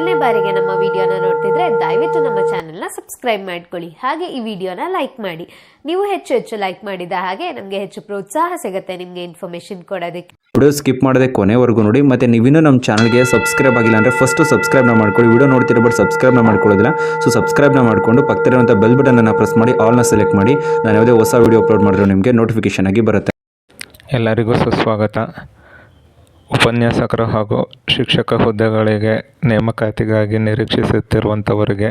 ಮೊದಲನೇ ಬಾರಿಗೆ ನಮ್ಮ ವಿಡಿಯೋನ ನೋಡ್ತಿದ್ರೆ ದಯವಿಟ್ಟು ನಮ್ಮ ಚಾನೆಲ್ನ ಸಬ್ಸ್ಕ್ರೈಬ್ ಮಾಡ್ಕೊಳ್ಳಿ. ಹಾಗೆ ಈ ವಿಡಿಯೋನ ಲೈಕ್ ಮಾಡಿ. ನೀವು ಹೆಚ್ಚು ಹೆಚ್ಚು ಲೈಕ್ ಮಾಡಿದ ಹಾಗೆ ನಮಗೆ ಹೆಚ್ಚು ಪ್ರೋತ್ಸಾಹ ಸಿಗುತ್ತೆ ನಿಮಗೆ ಇನ್ಫಾರ್ಮೇಶನ್ ಕೊಡೋದಕ್ಕೆ. ವಿಡಿಯೋ ಸ್ಕಿಪ್ ಮಾಡದೆ ಕೊನೆವರೆಗೂ ನೋಡಿ ಮತ್ತೆ ನೀವಿನ್ನೂ ನಮ್ಮ ಚಾನಲ್ಗೆ ಸಬ್ಸ್ಕ್ರೈಬ್ ಆಗಿಲ್ಲ ಅಂದರೆ ಫಸ್ಟು ಸಬ್ಸ್ಕ್ರೈಬ್ನ ಮಾಡ್ಕೊಳ್ಳಿ. ವಿಡಿಯೋ ನೋಡ್ತಿರೋ ಬಟ್ ಸಬ್ಸ್ಕ್ರೈಬ್ನ ಮಾಡ್ಕೊಳ್ಳೋದಿಲ್ಲ. ಸೊ ಸಬ್ಸ್ಕ್ರೈಬ್ನ ಮಾಡಿಕೊಂಡು ಪಕ್ಕದಲ್ಲಿರುವಂಥ ಬೆಲ್ ಬಟನನ್ನು ಪ್ರೆಸ್ ಮಾಡಿ ಆಲ್ನ ಸೆಲೆಕ್ಟ್ ಮಾಡಿ. ನಾನು ಯಾವುದೇ ಹೊಸ ವಿಡಿಯೋ ಅಪ್ಲೋಡ್ ಮಾಡಿದ್ರು ನಿಮಗೆ ನೋಟಿಫಿಕೇಶನ್ ಆಗಿ ಬರುತ್ತೆ. ಎಲ್ಲರಿಗೂ ಸುಸ್ವಾಗತ. ಉಪನ್ಯಾಸಕರು ಹಾಗೂ ಶಿಕ್ಷಕ ಹುದ್ದೆಗಳಿಗೆ ನೇಮಕಾತಿಗಾಗಿ ನಿರೀಕ್ಷಿಸುತ್ತಿರುವಂಥವರಿಗೆ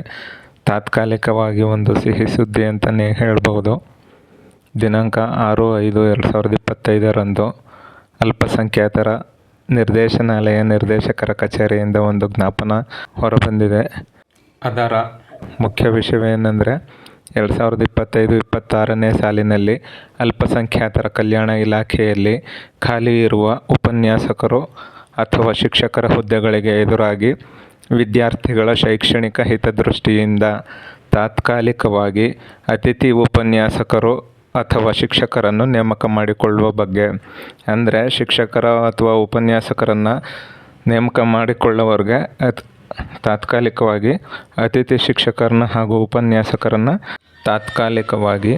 ತಾತ್ಕಾಲಿಕವಾಗಿ ಒಂದು ಸಿಹಿ ಸುದ್ದಿ ಅಂತಲೇ ಹೇಳ್ಬೋದು ದಿನಾಂಕ ಆರು ಐದು ಎರಡು ಸಾವಿರದ ಇಪ್ಪತ್ತೈದರಂದು ಅಲ್ಪಸಂಖ್ಯಾತರ ನಿರ್ದೇಶನಾಲಯ ನಿರ್ದೇಶಕರ ಕಚೇರಿಯಿಂದ ಒಂದು ಜ್ಞಾಪನ ಹೊರಬಂದಿದೆ. ಅದರ ಮುಖ್ಯ ವಿಷಯವೇನೆಂದರೆ ಎರಡು ಸಾವಿರದ ಇಪ್ಪತ್ತೈದು, ಇಪ್ಪತ್ತಾರನೇ ಸಾಲಿನಲ್ಲಿ ಅಲ್ಪಸಂಖ್ಯಾತರ ಕಲ್ಯಾಣ ಇಲಾಖೆಯಲ್ಲಿ ಖಾಲಿ ಇರುವ ಉಪನ್ಯಾಸಕರು ಅಥವಾ ಶಿಕ್ಷಕರ ಹುದ್ದೆಗಳಿಗೆ ಎದುರಾಗಿ ವಿದ್ಯಾರ್ಥಿಗಳ ಶೈಕ್ಷಣಿಕ ಹಿತದೃಷ್ಟಿಯಿಂದ ತಾತ್ಕಾಲಿಕವಾಗಿ ಅತಿಥಿ ಉಪನ್ಯಾಸಕರು ಅಥವಾ ಶಿಕ್ಷಕರನ್ನು ನೇಮಕ ಮಾಡಿಕೊಳ್ಳುವ ಬಗ್ಗೆ, ಅಂದರೆ ಶಿಕ್ಷಕರ ಅಥವಾ ಉಪನ್ಯಾಸಕರನ್ನು ನೇಮಕ ಮಾಡಿಕೊಳ್ಳುವವ್ರಿಗೆ ಅತ್ ತಾತ್ಕಾಲಿಕವಾಗಿ ಅತಿಥಿ ಶಿಕ್ಷಕರನ್ನ ಹಾಗೂ ಉಪನ್ಯಾಸಕರನ್ನು ತಾತ್ಕಾಲಿಕವಾಗಿ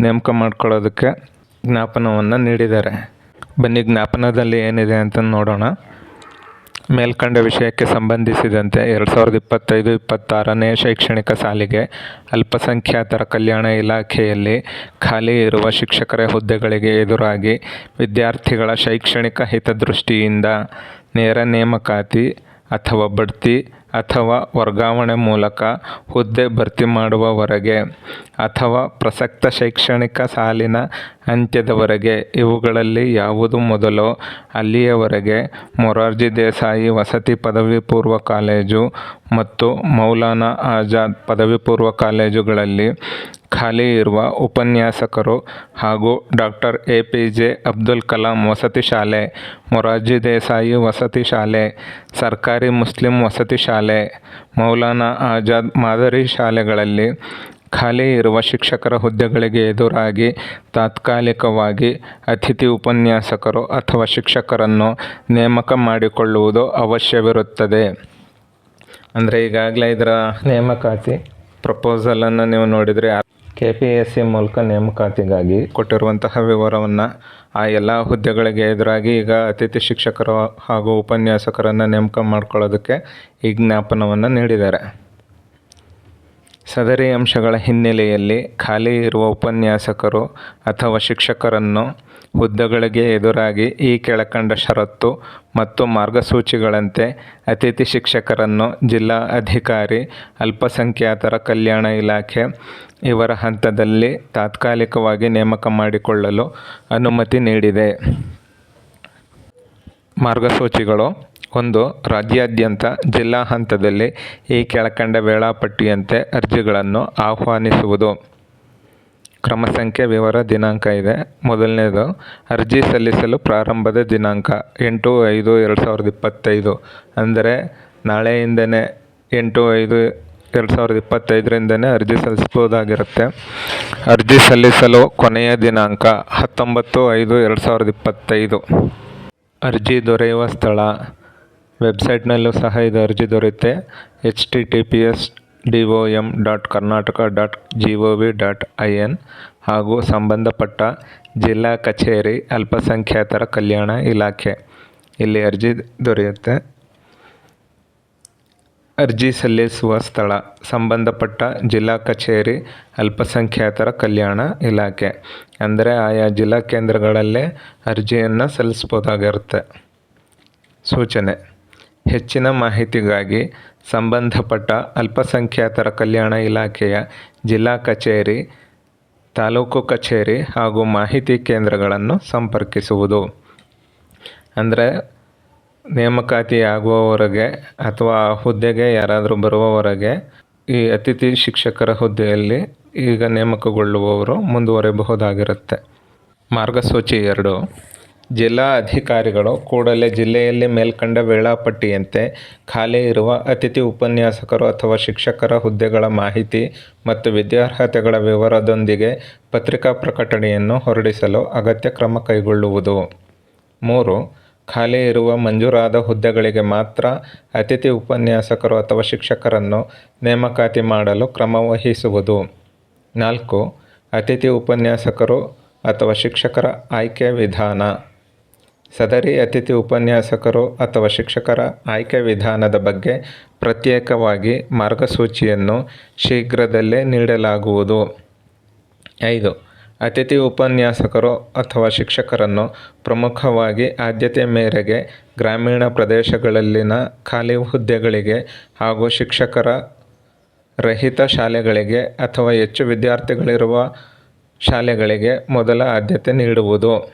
ನೇಮಕ ಮಾಡ್ಕೊಳ್ಳೋದಕ್ಕೆ ಜ್ಞಾಪನವನ್ನು ನೀಡಿದ್ದಾರೆ. ಬನ್ನಿ, ಜ್ಞಾಪನದಲ್ಲಿ ಏನಿದೆ ಅಂತ ನೋಡೋಣ. ಮೇಲ್ಕಂಡ ವಿಷಯಕ್ಕೆ ಸಂಬಂಧಿಸಿದಂತೆ ಎರಡು ಸಾವಿರದ ಇಪ್ಪತ್ತೈದು, ಇಪ್ಪತ್ತಾರನೇ ಶೈಕ್ಷಣಿಕ ಸಾಲಿಗೆ ಅಲ್ಪಸಂಖ್ಯಾತರ ಕಲ್ಯಾಣ ಇಲಾಖೆಯಲ್ಲಿ ಖಾಲಿ ಇರುವ ಶಿಕ್ಷಕರ ಹುದ್ದೆಗಳಿಗೆ ಎದುರಾಗಿ ವಿದ್ಯಾರ್ಥಿಗಳ ಶೈಕ್ಷಣಿಕ ಹಿತದೃಷ್ಟಿಯಿಂದ ನೇರ ನೇಮಕಾತಿ ಅಥವಾ ಬಡ್ತಿ ಅಥವಾ ವರ್ಗಾವಣೆ ಮೂಲಕ ಹುದ್ದೆ ಭರ್ತಿ ಮಾಡುವವರೆಗೆ ಅಥವಾ ಪ್ರಸಕ್ತ ಶೈಕ್ಷಣಿಕ ಸಾಲಿನ ಅಂತ್ಯದವರೆಗೆ ಇವುಗಳಲ್ಲಿ ಯಾವುದು ಮೊದಲೋ ಅಲ್ಲಿಯವರೆಗೆ ಮೊರಾರ್ಜಿ ದೇಸಾಯಿ ವಸತಿ ಪದವಿ ಪೂರ್ವ ಕಾಲೇಜು ಮತ್ತು ಮೌಲಾನಾ ಆಜಾದ್ ಪದವಿ ಪೂರ್ವ ಕಾಲೇಜುಗಳಲ್ಲಿ ಖಾಲಿ ಇರುವ ಉಪನ್ಯಾಸಕರು ಹಾಗೂ doctor A P J Abdul Kalam ವಸತಿ ಶಾಲೆ, ಮೊರಾರ್ಜಿ ದೇಸಾಯಿ ವಸತಿ ಶಾಲೆ, ಸರ್ಕಾರಿ ಮುಸ್ಲಿಂ ವಸತಿ ಶಾಲೆ, ಮೌಲಾನಾ ಆಜಾದ್ ಮಾದರಿ ಶಾಲೆಗಳಲ್ಲಿ ಖಾಲಿ ಇರುವ ಶಿಕ್ಷಕರ ಹುದ್ದೆಗಳಿಗೆ ಎದುರಾಗಿ ತಾತ್ಕಾಲಿಕವಾಗಿ ಅತಿಥಿ ಉಪನ್ಯಾಸಕರು ಅಥವಾ ಶಿಕ್ಷಕರನ್ನು ನೇಮಕ ಮಾಡಿಕೊಳ್ಳುವುದು ಅವಶ್ಯವಿರುತ್ತದೆ. ಅಂದರೆ ಈಗಾಗಲೇ ಇದರ ನೇಮಕಾತಿ ಪ್ರಪೋಸಲನ್ನು ನೀವು ನೋಡಿದರೆ ಕೆ ಪಿ ಎಸ್ ಸಿ ಮೂಲಕ ನೇಮಕಾತಿಗಾಗಿ ಕೊಟ್ಟಿರುವಂತಹ ವಿವರವನ್ನು ಆ ಎಲ್ಲ ಹುದ್ದೆಗಳಿಗೆ ಎದುರಾಗಿ ಈಗ ಅತಿಥಿ ಶಿಕ್ಷಕರು ಹಾಗೂ ಉಪನ್ಯಾಸಕರನ್ನು ನೇಮಕ ಮಾಡ್ಕೊಳ್ಳೋದಕ್ಕೆ ಈ ಜ್ಞಾಪನವನ್ನು ನೀಡಿದ್ದಾರೆ. ಸದರಿ ಅಂಶಗಳ ಹಿನ್ನೆಲೆಯಲ್ಲಿ ಖಾಲಿ ಇರುವ ಉಪನ್ಯಾಸಕರು ಅಥವಾ ಶಿಕ್ಷಕರನ್ನು ಹುದ್ದೆಗಳಿಗೆ ಎದುರಾಗಿ ಈ ಕೆಳಕಂಡ ಷರತ್ತು ಮತ್ತು ಮಾರ್ಗಸೂಚಿಗಳಂತೆ ಅತಿಥಿ ಶಿಕ್ಷಕರನ್ನು ಜಿಲ್ಲಾ ಅಧಿಕಾರಿ, ಅಲ್ಪಸಂಖ್ಯಾತರ ಕಲ್ಯಾಣ ಇಲಾಖೆ ಇವರ ಹಂತದಲ್ಲಿ ತಾತ್ಕಾಲಿಕವಾಗಿ ನೇಮಕ ಮಾಡಿಕೊಳ್ಳಲು ಅನುಮತಿ ನೀಡಿದೆ. ಮಾರ್ಗಸೂಚಿಗಳು ಒಂದು ರಾಜ್ಯಾದ್ಯಂತ ಜಿಲ್ಲಾ ಹಂತದಲ್ಲಿ ಈ ಕೆಳಕಂಡ ವೇಳಾಪಟ್ಟಿಯಂತೆ ಅರ್ಜಿಗಳನ್ನು ಆಹ್ವಾನಿಸುವುದು. ಕ್ರಮ ಸಂಖ್ಯೆ ವಿವರ ದಿನಾಂಕ ಇದೆ. ಮೊದಲನೇದು, ಅರ್ಜಿ ಸಲ್ಲಿಸಲು ಪ್ರಾರಂಭದ ದಿನಾಂಕ ಎಂಟು ಐದು ಎರಡು ಸಾವಿರದ ಇಪ್ಪತ್ತೈದು. ಅಂದರೆ ನಾಳೆಯಿಂದನೇ ಎಂಟು ಐದು ಎರಡು ಸಾವಿರದ ಇಪ್ಪತ್ತೈದರಿಂದನೇ ಅರ್ಜಿ ಸಲ್ಲಿಸ್ಬೋದಾಗಿರುತ್ತೆ ಅರ್ಜಿ ಸಲ್ಲಿಸಲು ಕೊನೆಯ ದಿನಾಂಕ ಹತ್ತೊಂಬತ್ತು ಐದು ಎರಡು ಸಾವಿರದ ಇಪ್ಪತ್ತೈದು. ಅರ್ಜಿ ದೊರೆಯುವ ಸ್ಥಳ ವೆಬ್ಸೈಟ್ನಲ್ಲೂ ಸಹ ಇದು ಅರ್ಜಿ ದೊರೆಯುತ್ತೆ. H T T P S D O M dot Karnataka dot G O V dot I N ಹಾಗೂ ಸಂಬಂಧಪಟ್ಟ ಜಿಲ್ಲಾ ಕಚೇರಿ ಅಲ್ಪಸಂಖ್ಯಾತರ ಕಲ್ಯಾಣ ಇಲಾಖೆ. ಇಲ್ಲಿ ಅರ್ಜಿ ದೊರೆಯುತ್ತೆ. ಅರ್ಜಿ ಸಲ್ಲಿಸುವ ಸ್ಥಳ, ಸಂಬಂಧಪಟ್ಟ ಜಿಲ್ಲಾ ಕಚೇರಿ ಅಲ್ಪಸಂಖ್ಯಾತರ ಕಲ್ಯಾಣ ಇಲಾಖೆ. ಅಂದರೆ ಆಯಾ ಜಿಲ್ಲಾ ಕೇಂದ್ರಗಳಲ್ಲೇ ಅರ್ಜಿಯನ್ನು ಸಲ್ಲಿಸ್ಬೋದಾಗಿರುತ್ತೆ ಸೂಚನೆ. ಹೆಚ್ಚಿನ ಮಾಹಿತಿಗಾಗಿ ಸಂಬಂಧಪಟ್ಟ ಅಲ್ಪಸಂಖ್ಯಾತರ ಕಲ್ಯಾಣ ಇಲಾಖೆಯ ಜಿಲ್ಲಾ ಕಚೇರಿ, ತಾಲೂಕು ಕಚೇರಿ ಹಾಗೂ ಮಾಹಿತಿ ಕೇಂದ್ರಗಳನ್ನು ಸಂಪರ್ಕಿಸುವುದು. ಅಂದರೆ ನೇಮಕಾತಿ ಆಗುವವರೆಗೆ ಅಥವಾ ಆ ಹುದ್ದೆಗೆ ಯಾರಾದರೂ ಬರುವವರೆಗೆ ಈ ಅತಿಥಿ ಶಿಕ್ಷಕರ ಹುದ್ದೆಯಲ್ಲಿ ಈಗ ನೇಮಕಗೊಳ್ಳುವವರು ಮುಂದುವರಿಯಬಹುದಾಗಿರುತ್ತೆ. ಮಾರ್ಗಸೂಚಿ ಎರಡು. ಜಿಲ್ಲಾ ಅಧಿಕಾರಿಗಳು ಕೂಡಲೇ ಜಿಲ್ಲೆಯಲ್ಲಿ ಮೇಲ್ಕಂಡ ವೇಳಾಪಟ್ಟಿಯಂತೆ ಖಾಲಿ ಇರುವ ಅತಿಥಿ ಉಪನ್ಯಾಸಕರು ಅಥವಾ ಶಿಕ್ಷಕರ ಹುದ್ದೆಗಳ ಮಾಹಿತಿ ಮತ್ತು ವಿದ್ಯಾರ್ಹತೆಗಳ ವಿವರದೊಂದಿಗೆ ಪತ್ರಿಕಾ ಪ್ರಕಟಣೆಯನ್ನು ಹೊರಡಿಸಲು ಅಗತ್ಯ ಕ್ರಮ ಕೈಗೊಳ್ಳುವುದು. ಮೂರು, ಖಾಲಿ ಇರುವ ಮಂಜೂರಾದ ಹುದ್ದೆಗಳಿಗೆ ಮಾತ್ರ ಅತಿಥಿ ಉಪನ್ಯಾಸಕರು ಅಥವಾ ಶಿಕ್ಷಕರನ್ನು ನೇಮಕಾತಿ ಮಾಡಲು ಕ್ರಮ ವಹಿಸುವುದು. ನಾಲ್ಕು, ಅತಿಥಿ ಉಪನ್ಯಾಸಕರು ಅಥವಾ ಶಿಕ್ಷಕರ ಆಯ್ಕೆ ವಿಧಾನ. ಸದರಿ ಅತಿಥಿ ಉಪನ್ಯಾಸಕರು ಅಥವಾ ಶಿಕ್ಷಕರ ಆಯ್ಕೆ ವಿಧಾನದ ಬಗ್ಗೆ ಪ್ರತ್ಯೇಕವಾಗಿ ಮಾರ್ಗಸೂಚಿಯನ್ನು ಶೀಘ್ರದಲ್ಲೇ ನೀಡಲಾಗುವುದು. ಐದು. ಅತಿಥಿ ಉಪನ್ಯಾಸಕರು ಅಥವಾ ಶಿಕ್ಷಕರನ್ನು ಪ್ರಮುಖವಾಗಿ ಆದ್ಯತೆ ಮೇರೆಗೆ ಗ್ರಾಮೀಣ ಪ್ರದೇಶಗಳಲ್ಲಿನ ಖಾಲಿ ಹುದ್ದೆಗಳಿಗೆ ಹಾಗೂ ಶಿಕ್ಷಕರ ರಹಿತ ಶಾಲೆಗಳಿಗೆ ಅಥವಾ ಹೆಚ್ಚು ವಿದ್ಯಾರ್ಥಿಗಳಿರುವ ಶಾಲೆಗಳಿಗೆ ಮೊದಲ ಆದ್ಯತೆ ನೀಡುವುದು.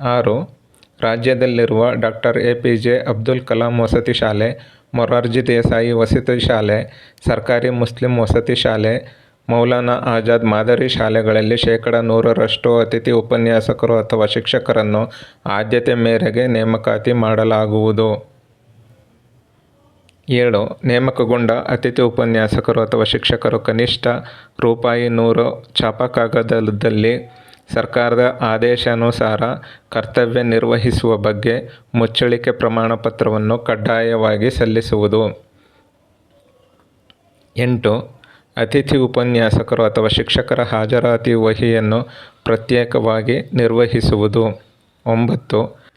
ಆರು. ರಾಜ್ಯದಲ್ಲಿರುವ doctor A P J Abdul Kalam ವಸತಿ ಶಾಲೆ, ಮೊರಾರ್ಜಿ ದೇಸಾಯಿ ವಸತಿ ಶಾಲೆ, ಸರ್ಕಾರಿ ಮುಸ್ಲಿಂ ವಸತಿ ಶಾಲೆ, ಮೌಲಾನಾ ಆಜಾದ್ ಮಾದರಿ ಶಾಲೆಗಳಲ್ಲಿ ಶೇಕಡ ನೂರರಷ್ಟು ಅತಿಥಿ ಉಪನ್ಯಾಸಕರು ಅಥವಾ ಶಿಕ್ಷಕರನ್ನು ಆದ್ಯತೆ ಮೇರೆಗೆ ನೇಮಕಾತಿ ಮಾಡಲಾಗುವುದು. ಏಳು, ನೇಮಕಗೊಂಡ ಅತಿಥಿ ಉಪನ್ಯಾಸಕರು ಅಥವಾ ಶಿಕ್ಷಕರು ಕನಿಷ್ಠ ರೂಪಾಯಿ ನೂರು ಛಾಪಕಾಗದದಲ್ಲಿ ಸರ್ಕಾರದ ಆದೇಶಾನುಸಾರ ಕರ್ತವ್ಯ ನಿರ್ವಹಿಸುವ ಬಗ್ಗೆ ಮುಚ್ಚಳಿಕೆ ಪ್ರಮಾಣಪತ್ರವನ್ನು ಕಡ್ಡಾಯವಾಗಿ ಸಲ್ಲಿಸುವುದು. ಎಂಟು, ಅತಿಥಿ ಉಪನ್ಯಾಸಕರು ಅಥವಾ ಶಿಕ್ಷಕರ ಹಾಜರಾತಿ ವಹಿಯನ್ನು ಪ್ರತ್ಯೇಕವಾಗಿ ನಿರ್ವಹಿಸುವುದು. ಒಂಬತ್ತು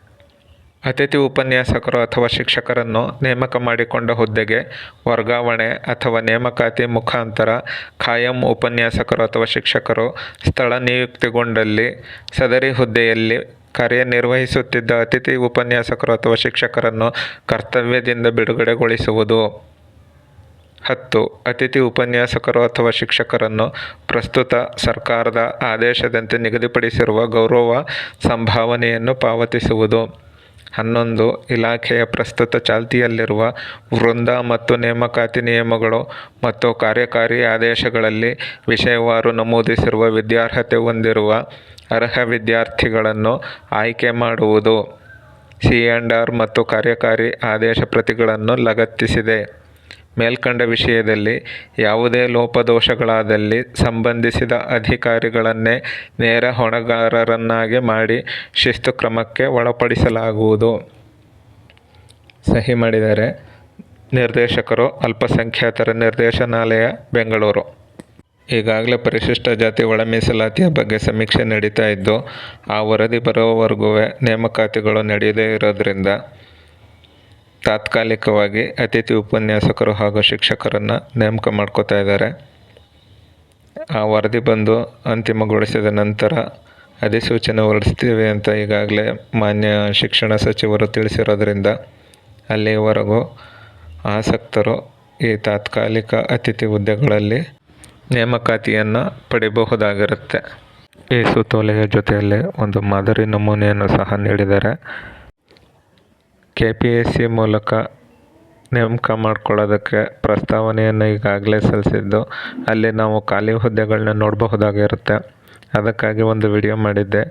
ಅತಿಥಿ ಉಪನ್ಯಾಸಕರು ಅಥವಾ ಶಿಕ್ಷಕರನ್ನು ನೇಮಕ ಮಾಡಿಕೊಂಡ ಹುದ್ದೆಗೆ ವರ್ಗಾವಣೆ ಅಥವಾ ನೇಮಕಾತಿ ಮುಖಾಂತರ ಖಾಯಂ ಉಪನ್ಯಾಸಕರು ಅಥವಾ ಶಿಕ್ಷಕರು ಸ್ಥಳ ನಿಯುಕ್ತಿಗೊಂಡಲ್ಲಿ ಸದರಿ ಹುದ್ದೆಯಲ್ಲಿ ಕಾರ್ಯನಿರ್ವಹಿಸುತ್ತಿದ್ದ ಅತಿಥಿ ಉಪನ್ಯಾಸಕರು ಅಥವಾ ಶಿಕ್ಷಕರನ್ನು ಕರ್ತವ್ಯದಿಂದ ಬಿಡುಗಡೆಗೊಳಿಸುವುದು. ಹತ್ತು, ಅತಿಥಿ ಉಪನ್ಯಾಸಕರು ಅಥವಾ ಶಿಕ್ಷಕರನ್ನು ಪ್ರಸ್ತುತ ಸರ್ಕಾರದ ಆದೇಶದಂತೆ ನಿಗದಿಪಡಿಸಿರುವ ಗೌರವ ಸಂಭಾವನೆಯನ್ನು ಪಾವತಿಸುವುದು. ಹನ್ನೊಂದು ಇಲಾಖೆಯ ಪ್ರಸ್ತುತ ಚಾಲ್ತಿಯಲ್ಲಿರುವ ವೃಂದ ಮತ್ತು ನೇಮಕಾತಿ ನಿಯಮಗಳು ಮತ್ತು ಕಾರ್ಯಕಾರಿ ಆದೇಶಗಳಲ್ಲಿ ವಿಷಯವಾರು ನಮೂದಿಸಿರುವ ವಿದ್ಯಾರ್ಹತೆ ಹೊಂದಿರುವ ಅರ್ಹ ವಿದ್ಯಾರ್ಥಿಗಳನ್ನು ಆಯ್ಕೆ ಮಾಡುವುದು, ಸಿ ಆ್ಯಂಡ್ ಆರ್ ಮತ್ತು ಕಾರ್ಯಕಾರಿ ಆದೇಶ ಪ್ರತಿಗಳನ್ನು ಲಗತ್ತಿಸಿದೆ. ಮೇಲ್ಕಂಡ ವಿಷಯದಲ್ಲಿ, ಯಾವುದೇ ಲೋಪದೋಷಗಳಾದಲ್ಲಿ ಸಂಬಂಧಿಸಿದ ಅಧಿಕಾರಿಗಳನ್ನೇ ನೇರ ಹೊಣೆಗಾರರನ್ನಾಗಿ ಮಾಡಿ ಶಿಸ್ತು ಕ್ರಮಕ್ಕೆ ಒಳಪಡಿಸಲಾಗುವುದು. ಸಹಿ ಮಾಡಿದರೆ, ನಿರ್ದೇಶಕರು ಅಲ್ಪಸಂಖ್ಯಾತರ ನಿರ್ದೇಶನಾಲಯ, ಬೆಂಗಳೂರು. ಈಗಾಗಲೇ ಪರಿಶಿಷ್ಟ ಜಾತಿ ಒಳ ಮೀಸಲಾತಿಯ ಬಗ್ಗೆ ಸಮೀಕ್ಷೆ ನಡೀತಾ ಇದ್ದು, ಆ ವರದಿ ಬರೋವರೆಗೂ ನೇಮಕಾತಿಗಳು ನಡೆಯದೇ ಇರೋದ್ರಿಂದ ತಾತ್ಕಾಲಿಕವಾಗಿ ಅತಿಥಿ ಉಪನ್ಯಾಸಕರು ಹಾಗೂ ಶಿಕ್ಷಕರನ್ನು ನೇಮಕ ಮಾಡ್ಕೋತಾ ಇದ್ದಾರೆ. ಆ ವರದಿ ಬಂದು ಅಂತಿಮಗೊಳಿಸಿದ ನಂತರ ಅಧಿಸೂಚನೆ ಹೊರಡಿಸ್ತೀವಿ ಅಂತ ಈಗಾಗಲೇ ಮಾನ್ಯ ಶಿಕ್ಷಣ ಸಚಿವರು ತಿಳಿಸಿರೋದ್ರಿಂದ ಅಲ್ಲಿಯವರೆಗೂ ಆಸಕ್ತರು ಈ ತಾತ್ಕಾಲಿಕ ಅತಿಥಿ ಹುದ್ದೆಗಳಲ್ಲಿ ನೇಮಕಾತಿಯನ್ನು ಪಡಿಬಹುದಾಗಿರುತ್ತೆ ಈ ಸುತ್ತೋಲೆಯ ಜೊತೆಯಲ್ಲಿ ಒಂದು ಮಾದರಿ ನಮೂನೆಯನ್ನು ಸಹ ನೀಡಿದ್ದಾರೆ. ಕೆ ಮೂಲಕ ನೇಮಕ ಮಾಡ್ಕೊಳ್ಳೋದಕ್ಕೆ ಪ್ರಸ್ತಾವನೆಯನ್ನು ಈಗಾಗಲೇ ಸಲ್ಲಿಸಿದ್ದು, ಅಲ್ಲಿ ನಾವು ಖಾಲಿ ಹುದ್ದೆಗಳನ್ನ ನೋಡಬಹುದಾಗಿರುತ್ತೆ. ಅದಕ್ಕಾಗಿ ಒಂದು ವಿಡಿಯೋ ಮಾಡಿದ್ದೆ.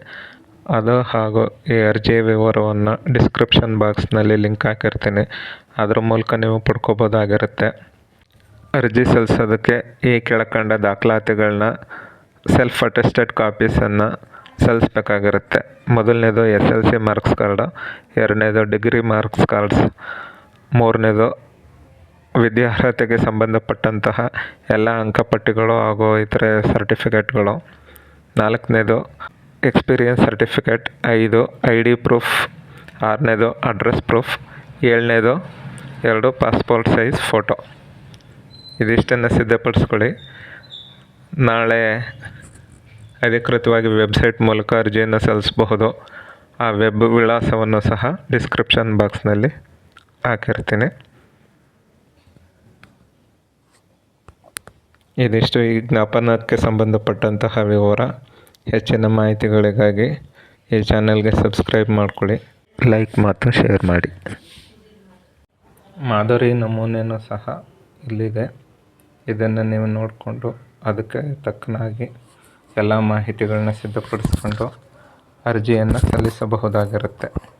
ಅದು ಹಾಗೂ ಈ ಅರ್ಜಿ ವಿವರವನ್ನು ಡಿಸ್ಕ್ರಿಪ್ಷನ್ ಬಾಕ್ಸ್ನಲ್ಲಿ ಲಿಂಕ್ ಹಾಕಿರ್ತೀನಿ. ಅದರ ಮೂಲಕ ನೀವು ಪಡ್ಕೋಬೋದಾಗಿರುತ್ತೆ ಅರ್ಜಿ ಸಲ್ಲಿಸೋದಕ್ಕೆ ಈ ಕೆಳಕಂಡ ದಾಖಲಾತಿಗಳನ್ನ ಸೆಲ್ಫ್ ಅಟೆಸ್ಟೆಡ್ ಕಾಪೀಸನ್ನು ಸಲ್ಲಿಸ್ಬೇಕಾಗಿರುತ್ತೆ ಮೊದಲನೇದು S L C marks card, ಎರಡನೇದು ಡಿಗ್ರಿ ಮಾರ್ಕ್ಸ್ ಕಾರ್ಡ್ಸ್, ಮೂರನೇದು ವಿದ್ಯಾರ್ಹತೆಗೆ ಸಂಬಂಧಪಟ್ಟಂತಹ ಎಲ್ಲ ಅಂಕಪಟ್ಟಿಗಳು ಹಾಗೂ ಇತರೆ ಸರ್ಟಿಫಿಕೇಟ್ಗಳು, ನಾಲ್ಕನೇದು ಎಕ್ಸ್ಪೀರಿಯನ್ಸ್ ಸರ್ಟಿಫಿಕೇಟ್, ಐದು ಐ ಡಿ ಪ್ರೂಫ್, ಆರನೇದು ಅಡ್ರೆಸ್ ಪ್ರೂಫ್, ಏಳನೇದು ಎರಡು ಪಾಸ್ಪೋರ್ಟ್ ಸೈಜ್ ಫೋಟೋ. ಇದಿಷ್ಟನ್ನು ಸಿದ್ಧಪಡಿಸ್ಕೊಳ್ಳಿ. ನಾಳೆ ಅಧಿಕೃತವಾಗಿ ವೆಬ್ಸೈಟ್ ಮೂಲಕ ಅರ್ಜಿಯನ್ನು ಸಲ್ಲಿಸಬಹುದು. ಆ ವೆಬ್ ವಿಳಾಸವನ್ನು ಸಹ ಡಿಸ್ಕ್ರಿಪ್ಷನ್ ಬಾಕ್ಸ್ನಲ್ಲಿ ಹಾಕಿರ್ತೀನಿ. ಇದಿಷ್ಟು ಈ ಜ್ಞಾಪನಕ್ಕೆ ಸಂಬಂಧಪಟ್ಟಂತಹ ವಿವರ. ಹೆಚ್ಚಿನ ಮಾಹಿತಿಗಳಿಗಾಗಿ ಈ ಚಾನೆಲ್ಗೆ ಸಬ್ಸ್ಕ್ರೈಬ್ ಮಾಡಿಕೊಳ್ಳಿ. ಲೈಕ್ ಮತ್ತು ಶೇರ್ ಮಾಡಿ. ಮಾದರಿ ನಮೂನೆಯೂ ಸಹ ಇಲ್ಲಿದೆ. ಇದನ್ನು ನೀವು ನೋಡಿಕೊಂಡು ಅದಕ್ಕೆ ತಕ್ಕನಾಗಿ ಎಲ್ಲ ಮಾಹಿತಿಗಳನ್ನ ಸಿದ್ಧಪಡಿಸಿಕೊಂಡು ಅರ್ಜಿಯನ್ನು ಸಲ್ಲಿಸಬಹುದಾಗಿರುತ್ತೆ.